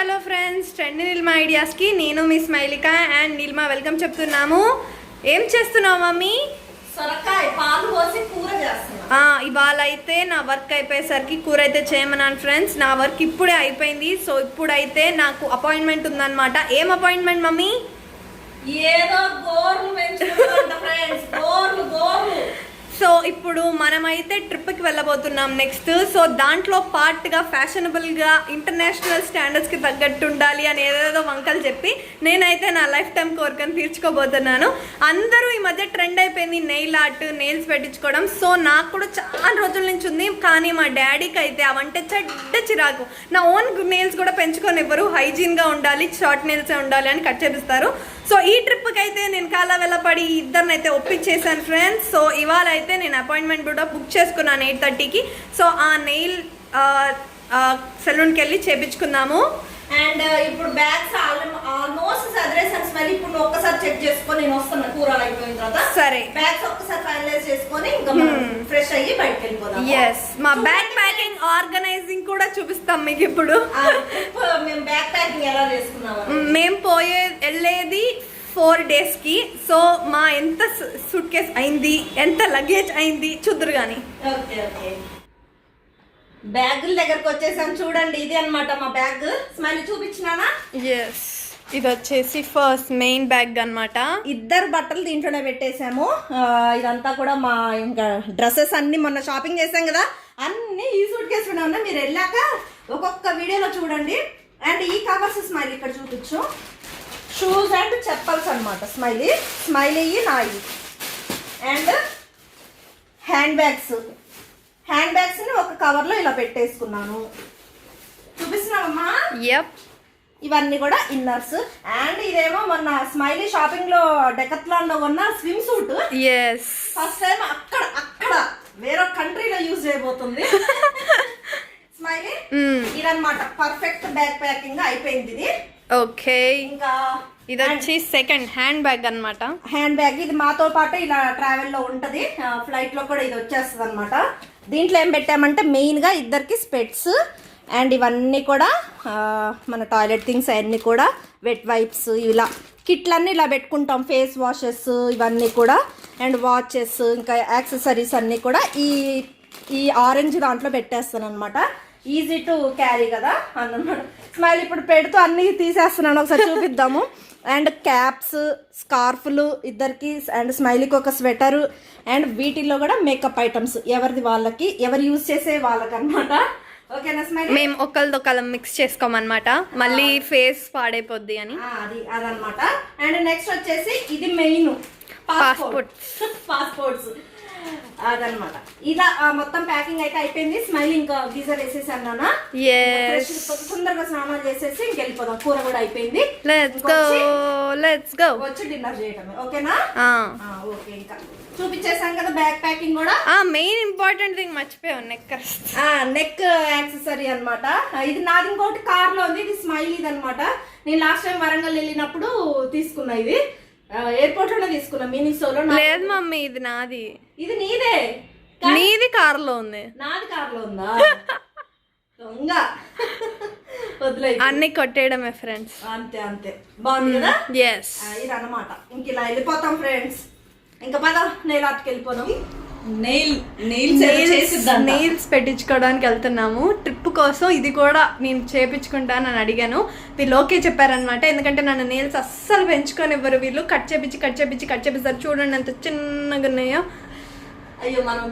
Hello friends trend నిల్మా ఐడియాస్కి నేను మీ స్మైలిక అండ్ నిల్మా. వెల్కమ్ చెప్తున్నాము. ఏం చేస్తున్నావు మమ్మీ? సొరకాయ పాలు పోసి కూర ఇవాళ అయితే నా వర్క్ అయిపోయేసరికి కూర అయితే చేయమన్నాను ఫ్రెండ్స్. నా వర్క్ ఇప్పుడే అయిపోయింది. సో ఇప్పుడైతే నాకు అపాయింట్మెంట్ ఉందన్నమాట. ఏం అపాయింట్మెంట్ మమ్మీ? ఏదో గోర్లు పెంచుకుంటా ఫ్రెండ్స్ గోర్లు గోర్లు సో ఇప్పుడు మనమైతే ట్రిప్కి వెళ్ళబోతున్నాం నెక్స్ట్. సో దాంట్లో పార్ట్గా ఫ్యాషనబుల్గా ఇంటర్నేషనల్ స్టాండర్డ్స్కి తగ్గట్టు ఉండాలి అని ఏదేదో వంకలు చెప్పి నేనైతే నా లైఫ్ టైం కోరికను తీర్చుకోబోతున్నాను. అందరూ ఈ మధ్య ట్రెండ్ అయిపోయింది నెయిల్ ఆర్ట్ నెయిల్స్ పెట్టించుకోవడం. సో నాకు కూడా చాలా రోజుల నుంచి ఉంది. కానీ మా డాడీకి అయితే అవంటే చెడ్డ చిరాకు. నా ఓన్ నెయిల్స్ కూడా పెంచుకొని ఇవ్వరు హైజీన్గా ఉండాలి షార్ట్ నెయిల్సే ఉండాలి అని కట్ చేపిస్తారు. సో ఈ ట్రిప్కి అయితే నేను కాలా వెళ్ళపడి ఇద్దరిని అయితే ఒప్పించేసాను ఫ్రెండ్స్ సో ఇవాళ అయితే నేను అపాయింట్మెంట్ కూడా బుక్ చేసుకున్నాను ఎయిట్ థర్టీకి సో ఆ నెయిల్ సెలూన్కి వెళ్ళి చేపించుకుందాము. అండ్ ఇప్పుడు బ్యాగ్స్ ఆల్మోస్ట్ సదిరేసాను స్మెల్ ఇప్పుడు ఒక్కసారి చెక్ చేసుకొని నేను వస్తున్నా కూరలు అయిపోయిన తర్వాత సరే. బ్యాగ్స్ ఒక్కసారి ఫైనలైజ్ చేసుకొని ఇంకా Hmm. ఫ్రెష్ అయ్యి బయటకు వెళ్ళిపోదాం ఎస్ మా బ్యాగ్ ప్యాకింగ్ ఆర్గనైజింగ్ కూడా చూపిస్తాం మీకు ఇప్పుడు. మేము బ్యాగ్ ప్యాకింగ్ ఎలా చేసుకున్నాము? మేము పోయే వెళ్ళేది ఫోర్ డేస్కి సో మా ఎంత సూట్ కేస్ అయింది ఎంత లగేజ్ అయింది చూద్దరు కానీ ఓకే ఓకే. బ్యాగుల దగ్గరకు వచ్చేసాం చూడండి ఇది అన్నమాట మా బ్యాగ్. స్మైల్ చూపించినానా? ఎస్ ఇది వచ్చేసి ఫస్ట్ మెయిన్ బ్యాగ్ అన్నమాట. ఇద్దరు బట్టలు దీంట్లోనే పెట్టేశాము. ఇదంతా కూడా మా ఇంకా డ్రెస్సెస్ అన్ని మొన్న షాపింగ్ చేసాం కదా అన్ని ఈ సూట్ కేసులోనే ఉన్నాయి. మీరు వెళ్ళాక ఒక్కొక్క వీడియోలో చూడండి. అండ్ ఈ కవర్స్ స్మైల్ ఇక్కడ చూపించు. షూస్ అండ్ చెప్పల్స్ అనమాట స్మైలీ స్మైలీ నాయి. అండ్ హ్యాండ్ బ్యాగ్స్ హ్యాండ్ బ్యాగ్స్ని ఒక కవర్లో ఇలా పెట్టేసుకున్నాను. చూపిస్తున్నావమ్మా? యప్ ఇవన్నీ కూడా ఇన్నర్స్ అండ్ ఇదేమో మొన్న స్మైలీ షాపింగ్లో డెకత్లాన్లో ఉన్న స్విమ్ సూట్ ఫస్ట్ టైం అక్కడ అక్కడ. వేరే కంట్రీలో యూజ్ చేయబోతుంది. స్మైలీ ఇదన్నమాట. పర్ఫెక్ట్ బ్యాగ్ ప్యాకింగ్ అయిపోయింది ఇది. ఓకే ఇంకా ఇది వచ్చి సెకండ్ హ్యాండ్ బ్యాగ్ అన్నమాట. హ్యాండ్ బ్యాగ్ ఇది మాతో పాటు ఇలా ట్రావెల్లో ఉంటది. ఫ్లైట్లో కూడా ఇది వచ్చేస్తుంది అనమాట దీంట్లో ఏం పెట్టామంటే మెయిన్గా ఇద్దరికి స్పెట్స్ అండ్ ఇవన్నీ కూడా మన టాయిలెట్ థింగ్స్ అవన్నీ కూడా వెట్ వైప్స్ ఇలా కిట్లన్నీ ఇలా పెట్టుకుంటాం. ఫేస్ వాషెస్ ఇవన్నీ కూడా అండ్ వాచెస్ ఇంకా యాక్సెసరీస్ అన్నీ కూడా ఈ ఈ ఆరెంజ్ దాంట్లో పెట్టేస్తాను అనమాట ఈజీ టు క్యారీ కదా? అన్నమాట. స్మైల్ ఇప్పుడు పెడుతూ అన్నీ తీసేస్తున్నాను. ఒకసారి చూపిద్దాము. అండ్ క్యాప్స్ స్కార్ఫ్లు ఇద్దరికి అండ్ స్మైలీకి ఒక స్వెటర్ అండ్ వీటిల్లో కూడా మేకప్ ఐటమ్స్ ఎవరిది వాళ్ళకి ఎవరు యూజ్ చేసే వాళ్ళకి అనమాట ఓకేనా స్మైల్ మేము ఒకళ్ళదొకళ్ళం మిక్స్ చేసుకోమన్నమాట. మళ్ళీ ఫేస్ పాడైపోద్ది అని. అది అదనమాట అండ్ నెక్స్ట్ వచ్చేసి ఇది మెయిన్ పాస్పోర్ట్ పాస్పోర్ట్స్ అదనమాట. ఇలా మొత్తం ప్యాకింగ్ అయితే అయిపోయింది. స్మైల్ ఇంకా గీజర్ వేసేసాను నాన్న. తొందరగా స్నానాలు చేసేసి ఇంకెళ్ళిపోదాం కూర కూడా అయిపోయింది. వచ్చి డిన్నర్ చేయటమే. ఓకేనా? ఓకే ఇంకా. చూపించేసాం కదా బ్యాగ్ ప్యాకింగ్ కూడా. మెయిన్ ఇంపార్టెంట్ థింగ్ మర్చిపోయావు నెక్కర్స్ నెక్ యాక్సెసరీ అన్నమాట. ఇది నాది ఇంకోటి కార్లో ఉంది. ఇది స్మైల్ ఇది అనమాట నేను లాస్ట్ టైం వరంగల్ వెళ్ళినప్పుడు తీసుకున్నా ఇది. ఎయిర్పోర్ట్లోనే తీసుకున్నా. మినిసోలో లేదు మమ్మీ ఇది నాది. ఇది నీదే. నీది కారులో ఉంది. నాది కార్లో ఉందా? దొంగ. వదిలే అన్ని కొట్టేయడమే ఫ్రెండ్స్ అంతే అంతే. బాగుంది కదా? ఎస్ ఆ, ఇది అన్నమాట ఇంక ఇలా వెళ్ళిపోతాం ఫ్రెండ్స్ ఇంకా పద నేను అటుకి వెళ్ళిపోదాం నెయిల్ నెయిల్స్ పెట్టించుకోవడానికి వెళ్తున్నాము. ట్రిప్ కోసం ఇది కూడా నేను చేపించుకుంటానని అడిగాను. వీళ్ళు ఓకే చెప్పారనమాట ఎందుకంటే నన్ను నెయిల్స్ అస్సలు పెంచుకొని ఇవ్వరు వీళ్ళు. కట్ చేపించి కట్ చేపించి కట్ చేపిస్తారు. చూడండి ఎంత చిన్నగా ఉన్నాయో. అయ్యో మనం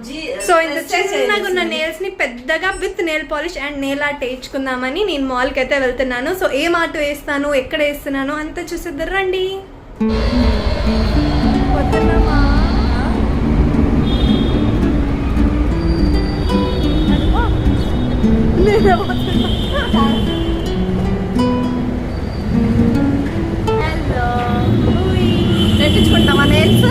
సో ఇంత చిన్నగా ఉన్న నెయిల్స్ని పెద్దగా with nail polish and nail art వేయించుకుందామని నేను మాల్కి అయితే వెళ్తున్నాను. సో ఏం ఆర్ట్ వేస్తాను? ఎక్కడ వేస్తున్నాను? అంతా చూసిద్దరు రండి. హలో పెట్టించుకుంటామా నెయిల్స్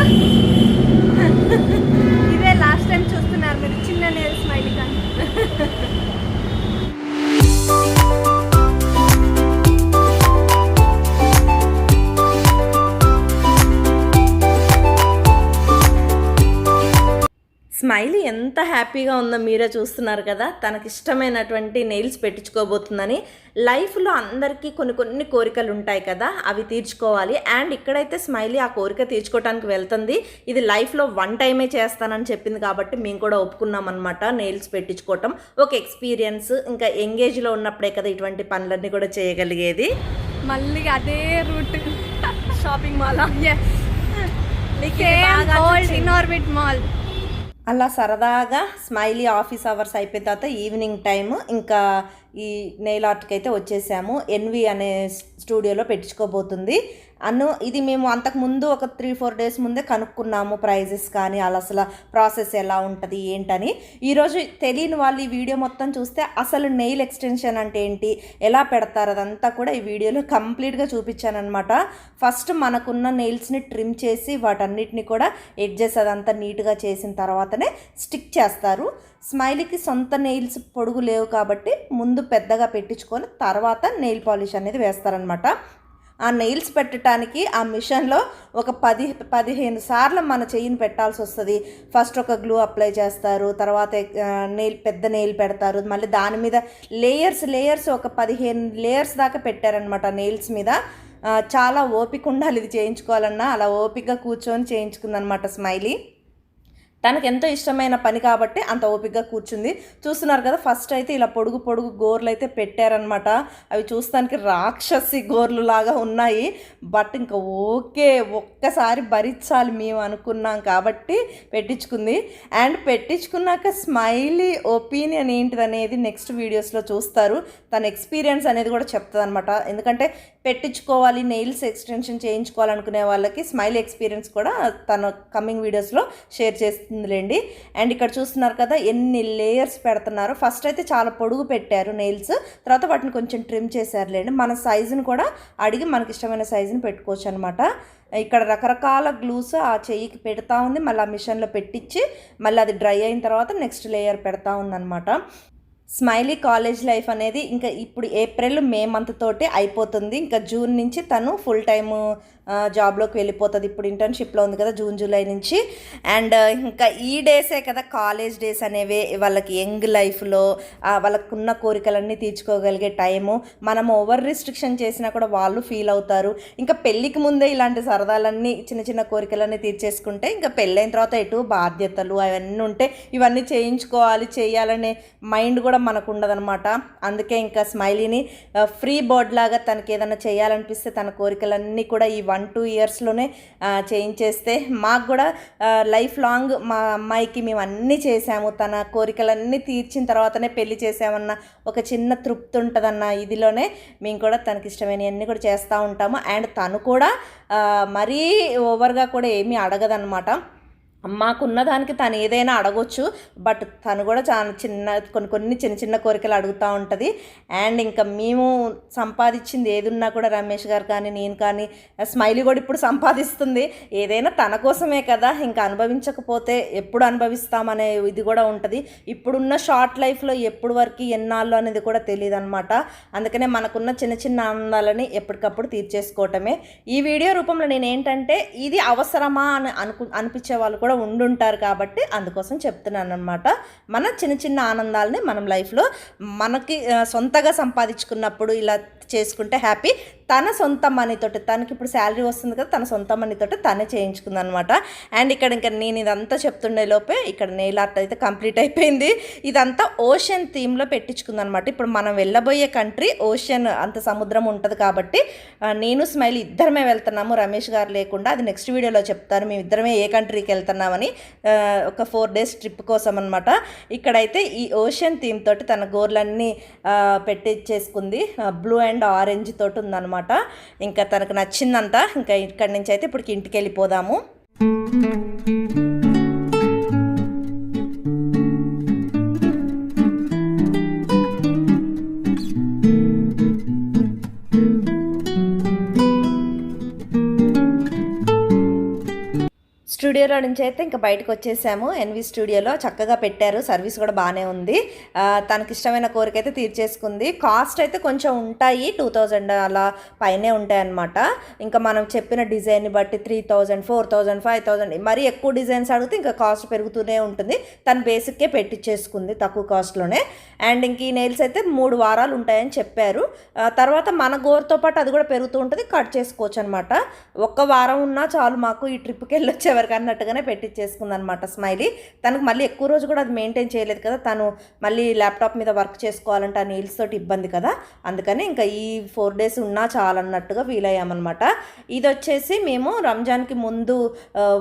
స్మైలీ ఎంత హ్యాపీగా ఉందో మీరే చూస్తున్నారు కదా. తనకి ఇష్టమైనటువంటి నెయిల్స్ పెట్టించుకోబోతుందని లైఫ్లో అందరికీ కొన్ని కొన్ని కోరికలు ఉంటాయి కదా. అవి తీర్చుకోవాలి. అండ్ ఇక్కడైతే స్మైలీ ఆ కోరిక తీర్చుకోవడానికి వెళ్తుంది. ఇది లైఫ్లో వన్ టైమే చేస్తానని చెప్పింది కాబట్టి మేము కూడా ఒప్పుకున్నాం అనమాట నెయిల్స్ పెట్టించుకోవటం. ఒక ఎక్స్పీరియన్స్ ఇంకా ఎంగేజ్లో ఉన్నప్పుడే కదా ఇటువంటి పనులన్నీ కూడా చేయగలిగేది. మళ్ళీ అదే route. Shopping mall? Yes old mall అలా సరదాగా స్మైలీ ఆఫీస్ అవర్స్ అయిపోయిన తర్వాత ఈవినింగ్ టైం ఇంకా ఈ నెయిల్ ఆర్ట్కి అయితే వచ్చేసాము. ఎన్వి అనే స్టూడియోలో పెట్టించుకోబోతుంది అను ఇది మేము అంతకు ముందు ఒక త్రీ ఫోర్ డేస్ ముందే కనుక్కున్నాము ప్రైజెస్ కానీ అలా అసలు ప్రాసెస్ ఎలా ఉంటుంది ఏంటని. ఈరోజు తెలియని వాళ్ళు ఈ వీడియో మొత్తం చూస్తే అసలు నెయిల్ ఎక్స్టెన్షన్ అంటే ఏంటి ఎలా పెడతారు అదంతా కూడా ఈ వీడియోలో కంప్లీట్గా చూపించాను అనమాట ఫస్ట్ మనకున్న నెయిల్స్ని ట్రిమ్ చేసి వాటన్నిటిని కూడా ఎడ్జెస్ అదంతా నీట్గా చేసిన తర్వాతనే స్టిక్ చేస్తారు. స్మైలీకి సొంత నెయిల్స్ పొడుగు లేవు కాబట్టి ముందు పెద్దగా పెట్టించుకొని తర్వాత నెయిల్ పాలిష్ అనేది వేస్తారనమాట ఆ నెయిల్స్ పెట్టడానికి ఆ మిషన్లో ఒక పది పదిహేను సార్లు మన చెయ్యిని పెట్టాల్సి వస్తుంది. ఫస్ట్ ఒక గ్లూ అప్లై చేస్తారు తర్వాత నెయిల్ పెద్ద నెయిల్ పెడతారు. మళ్ళీ దాని మీద లేయర్స్ లేయర్స్ ఒక పదిహేను లేయర్స్ దాకా పెట్టారనమాట నెయిల్స్ మీద. చాలా ఓపిక ఉండాలి ఇది చేయించుకోవాలన్నా. అలా ఓపికగా కూర్చొని చేయించుకుందనమాట స్మైలీ తనకు ఎంతో ఇష్టమైన పని కాబట్టి అంత ఓపికగా కూర్చుంది. చూస్తున్నారు కదా ఫస్ట్ అయితే ఇలా పొడుగు పొడుగు గోర్లు అయితే పెట్టారనమాట అవి చూస్తానికి రాక్షసి గోర్లు లాగా ఉన్నాయి. బట్ ఇంకా ఓకే ఒక్కసారి భరించాలి మేము అనుకున్నాం కాబట్టి పెట్టించుకుంది. అండ్ పెట్టించుకున్నాక స్మైలీ ఒపీనియన్ ఏంటిదనేది నెక్స్ట్ వీడియోస్లో చూస్తారు. తన ఎక్స్పీరియన్స్ అనేది కూడా చెప్తుంది అనమాట ఎందుకంటే పెట్టించుకోవాలి నెయిల్స్ ఎక్స్టెన్షన్ చేయించుకోవాలనుకునే వాళ్ళకి స్మైల్ ఎక్స్పీరియన్స్ కూడా తన కమింగ్ వీడియోస్లో షేర్ చేస్తుందిలేండి. అండ్ ఇక్కడ చూస్తున్నారు కదా ఎన్ని లేయర్స్ పెడుతున్నారు. ఫస్ట్ అయితే చాలా పొడుగు పెట్టారు నెయిల్స్ తర్వాత వాటిని కొంచెం ట్రిమ్ చేశారులేండి. మన సైజుని కూడా అడిగి మనకి ఇష్టమైన సైజుని పెట్టుకోవచ్చు అనమాట ఇక్కడ రకరకాల గ్లూస్ ఆ చెయ్యికి పెడతా ఉంది. మళ్ళీ ఆ మిషన్లో పెట్టించి మళ్ళీ అది డ్రై అయిన తర్వాత నెక్స్ట్ లేయర్ పెడతా ఉందన్నమాట. స్మైలీ కాలేజ్ లైఫ్ అనేది ఇంకా ఇప్పుడు ఏప్రిల్ మే మంత్ తోటే అయిపోతుంది. ఇంకా జూన్ నుంచి తను ఫుల్ టైమ్ జాబ్లోకి వెళ్ళిపోతుంది. ఇప్పుడు ఇంటర్న్షిప్లో ఉంది కదా జూన్ జూలై నుంచి. అండ్ ఇంకా ఈ డేసే కదా కాలేజ్ డేస్ అనేవి వాళ్ళకి యంగ్ లైఫ్లో వాళ్ళకున్న కోరికలన్నీ తీర్చుకోగలిగే టైము మనం ఓవర్ రిస్ట్రిక్షన్ చేసినా కూడా వాళ్ళు ఫీల్ అవుతారు. ఇంకా పెళ్ళికి ముందే ఇలాంటి సరదాలన్నీ చిన్న చిన్న కోరికలన్నీ తీర్చేసుకుంటే ఇంకా పెళ్ళైన తర్వాత ఎటు బాధ్యతలు అవన్నీ ఉంటే ఇవన్నీ చేయించుకోవాలి చేయాలనే మైండ్ కూడా మనకు ఉండదనమాట అందుకే ఇంకా స్మైలీని ఫ్రీ బోర్డ్ లాగా తనకి ఏదైనా చేయాలనిపిస్తే తన కోరికలన్నీ కూడా ఈ వన్ టూ ఇయర్స్లోనే చేయించేస్తే మాకు కూడా లైఫ్ లాంగ్ మా అమ్మాయికి మేము అన్నీ చేసాము తన కోరికలన్నీ తీర్చిన తర్వాతనే పెళ్ళి చేసామన్న ఒక చిన్న తృప్తి ఉంటుందన్న ఇదిలోనే మేము కూడా తనకి ఇష్టమైనవన్నీ కూడా చేస్తూ ఉంటాము. అండ్ తను కూడా మరీ ఓవర్గా కూడా ఏమీ అడగదన్నమాట. మాకున్న దానికి తను ఏదైనా అడగొచ్చు బట్ తను కూడా చాలా చిన్న కొన్ని కొన్ని చిన్న చిన్న కోరికలు అడుగుతూ ఉంటుంది. అండ్ ఇంకా మేము సంపాదించింది ఏది ఉన్నా కూడా రమేష్ గారు కానీ నేను కానీ స్మైలీ కూడా ఇప్పుడు సంపాదిస్తుంది. ఏదైనా తన కోసమే కదా ఇంకా అనుభవించకపోతే ఎప్పుడు అనుభవిస్తామనే ఇది కూడా ఉంటుంది. ఇప్పుడున్న షార్ట్ లైఫ్లో ఎప్పుడు వరకు ఎన్నాళ్ళు అనేది కూడా తెలియదు అనమాట అందుకనే మనకున్న చిన్న చిన్న ఆనందాలని ఎప్పటికప్పుడు తీర్చేసుకోవటమే. ఈ వీడియో రూపంలో నేను ఏంటంటే ఇది అవసరమా అని అనుకు అనిపించే వాళ్ళు కూడా ఉండుంటారు కాబట్టి అందుకోసం చెప్తున్నాను అనమాట మన చిన్న చిన్న ఆనందాలని మనం లైఫ్లో మనకి సొంతగా సంపాదించుకున్నప్పుడు ఇలా చేసుకుంటే హ్యాపీ. తన సొంత మనీతోటి తనకి ఇప్పుడు శాలరీ వస్తుంది కదా తన సొంత మనీతోటి తనే చేయించుకుంది అనమాట అండ్ ఇక్కడ ఇంకా నేను ఇదంతా చెప్తుండే లోపే ఇక్కడ నెయిల్ ఆర్ట్ అయితే కంప్లీట్ అయిపోయింది. ఇదంతా ఓషన్ థీమ్లో పెట్టించుకుంది అనమాట ఇప్పుడు మనం వెళ్ళబోయే కంట్రీ ఓషన్ అంత సముద్రం ఉంటుంది కాబట్టి నేను స్మైల్ ఇద్దరమే వెళ్తున్నాము. రమేష్ గారు లేకుండా అది నెక్స్ట్ వీడియోలో చెప్తాను. మేము ఇద్దరమే ఏ కంట్రీకి వెళ్తున్నామని ఒక ఫోర్ డేస్ ట్రిప్ కోసం అనమాట ఇక్కడైతే ఈ ఓషన్ థీమ్ తోటి తన గోర్లన్నీ పెట్టించేసుకుంది బ్లూ అండ్ ఆరెంజ్ తోటి ఉందన్నమాట. ఇంకా తనకు నచ్చిందంతా ఇంకా ఇక్కడి నుంచి అయితే ఇప్పటికి ఇంటికి వెళ్ళిపోదాము. స్టూడియోలో నుంచి అయితే ఇంకా బయటకు వచ్చేసాము. ఎన్వి స్టూడియోలో చక్కగా పెట్టారు. సర్వీస్ కూడా బాగానే ఉంది. తనకి ఇష్టమైన కోరిక అయితే తీర్చేసుకుంది. కాస్ట్ అయితే కొంచెం ఉంటాయి. టూ థౌజండ్ అలా పైనే ఉంటాయన్నమాట ఇంకా మనం చెప్పిన డిజైన్ని బట్టి three thousand four thousand five thousand మరీ ఎక్కువ డిజైన్స్ అడిగితే ఇంకా కాస్ట్ పెరుగుతూనే ఉంటుంది. తను బేసిక్కే పెట్టించేసుకుంది తక్కువ కాస్ట్లోనే. అండ్ ఇంక ఈ నెయిల్స్ అయితే మూడు వారాలు ఉంటాయని చెప్పారు. తర్వాత మన గోరుతో పాటు అది కూడా పెరుగుతూ ఉంటుంది. కట్ చేసుకోవచ్చు అనమాట ఒక్క వారం ఉన్నా చాలు మాకు ఈ ట్రిప్కి వెళ్ళొచ్చే ఎవరికన్నా అన్నట్టుగానే పెట్టించేసుకుంది అనమాట స్మైలీ. తనకు మళ్ళీ ఎక్కువ రోజు కూడా అది మెయింటైన్ చేయలేదు కదా. తను మళ్ళీ ల్యాప్టాప్ మీద వర్క్ చేసుకోవాలంటే ఆ నీల్స్ తోటి ఇబ్బంది కదా. అందుకని ఇంకా ఈ ఫోర్ డేస్ ఉన్నా చాలన్నట్టుగా ఫీల్ అయ్యామన్నమాట ఇది వచ్చేసి మేము రంజాన్కి ముందు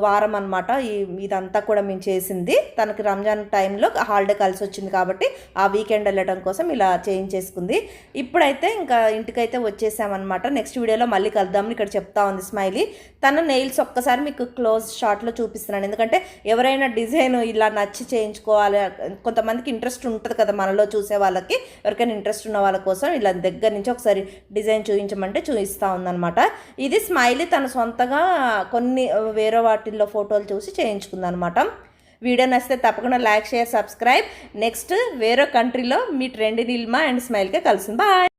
వారం అనమాట ఈ ఇదంతా కూడా మేము చేసింది. తనకి రంజాన్ టైంలో హాలిడే కలిసి వచ్చింది కాబట్టి ఆ వీకెండ్ వెళ్ళడం కోసం ఇలా చేంజ్ చేసుకుంది. ఇప్పుడైతే ఇంకా ఇంటికైతే వచ్చేసామన్నమాట. నెక్స్ట్ వీడియోలో మళ్ళీ కలుద్దామని ఇక్కడ చెప్తా ఉంది స్మైలీ. తన నెయిల్స్ ఒక్కసారి మీకు క్లోజ్ షాట్లో చూపిస్తున్నాను. ఎందుకంటే ఎవరైనా డిజైన్ ఇలా నచ్చి చేయించుకోవాలి కొంతమందికి ఇంట్రెస్ట్ ఉంటుంది కదా మనలో చూసే వాళ్ళకి. ఎవరికైనా ఇంట్రెస్ట్ ఉన్న వాళ్ళ కోసం ఇలా దగ్గర నుంచి ఒకసారి డిజైన్ చూపించమంటే చూపిస్తూ ఉందన్నమాట. ఇది స్మైలీ తన సొంతగా కొన్ని వేరే వాటిల్లో ఫోటోలు చూసి చేయించుకుందనమాట వీడియో నచ్చితే తప్పకుండా లైక్ షేర్ సబ్స్క్రైబ్. నెక్స్ట్ వేరే కంట్రీలో మీ ట్రెండ్ నిల్మా అండ్ స్మైల్కే కలిసింది బాయ్!